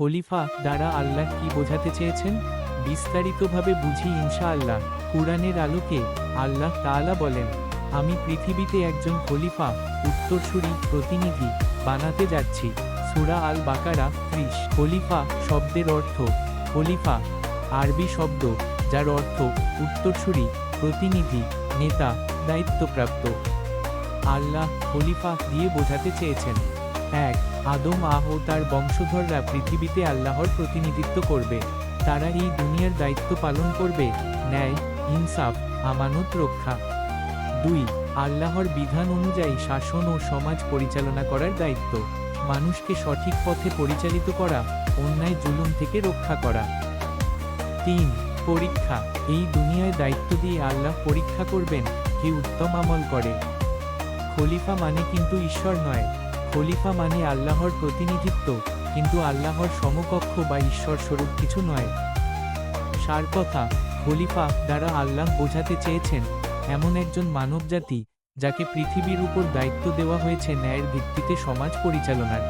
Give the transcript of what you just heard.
খলিফা দ্বারা আল্লাহ কি বোঝাতে চেয়েছেন? বিস্তারিতভাবে বুঝি ইনশাআল্লাহ। কুরআনের আলোকে আল্লাহ তাআলা বলেন, আমি পৃথিবীতে একজন খলিফা, উত্তরসূরি, প্রতিনিধি বানাতে যাচ্ছি। সূরা আল বাকারা ত্রিশ। খলিফা শব্দের অর্থ, খলিফা আরবি শব্দ, যার অর্থ উত্তরসূরি, প্রতিনিধি, নেতা, দায়িত্বপ্রাপ্ত। আল্লাহ খলিফা দিয়ে বোঝাতে চেয়েছেন। এক, আদম আহ তার বংশধররা পৃথিবীতে আল্লাহর প্রতিনিধিত্ব করবে। তারা এই দুনিয়ার দায়িত্ব পালন করবে, ন্যায়, ইনসাফ, আমানত, রক্ষা। দুই, আল্লাহর বিধান অনুযায়ী শাসন ও সমাজ পরিচালনা করার দায়িত্ব। মানুষকে সঠিক পথে পরিচালিত করা, অন্যায় জুলুম থেকে রক্ষা করা। তিন, পরীক্ষা। এই দুনিয়ায় দায়িত্ব দিয়ে আল্লাহ পরীক্ষা করবেন, কে উত্তম আমল করে। খলিফা মানে কিন্তু ঈশ্বর নয় খলিফা মানে আল্লাহর প্রতিনিধিত্ব, কিন্তু আল্লাহর সমকক্ষ বা ঈশ্বর স্বরূপ কিছু নয়। সার কথা, খলিফা দ্বারা আল্লাহ বোঝাতে চেয়েছেন, এমন একজন মানবজাতি, যাকে পৃথিবীর উপর দায়িত্ব দেওয়া হয়েছে ন্যায়ের ভিত্তিতে সমাজ পরিচালনার।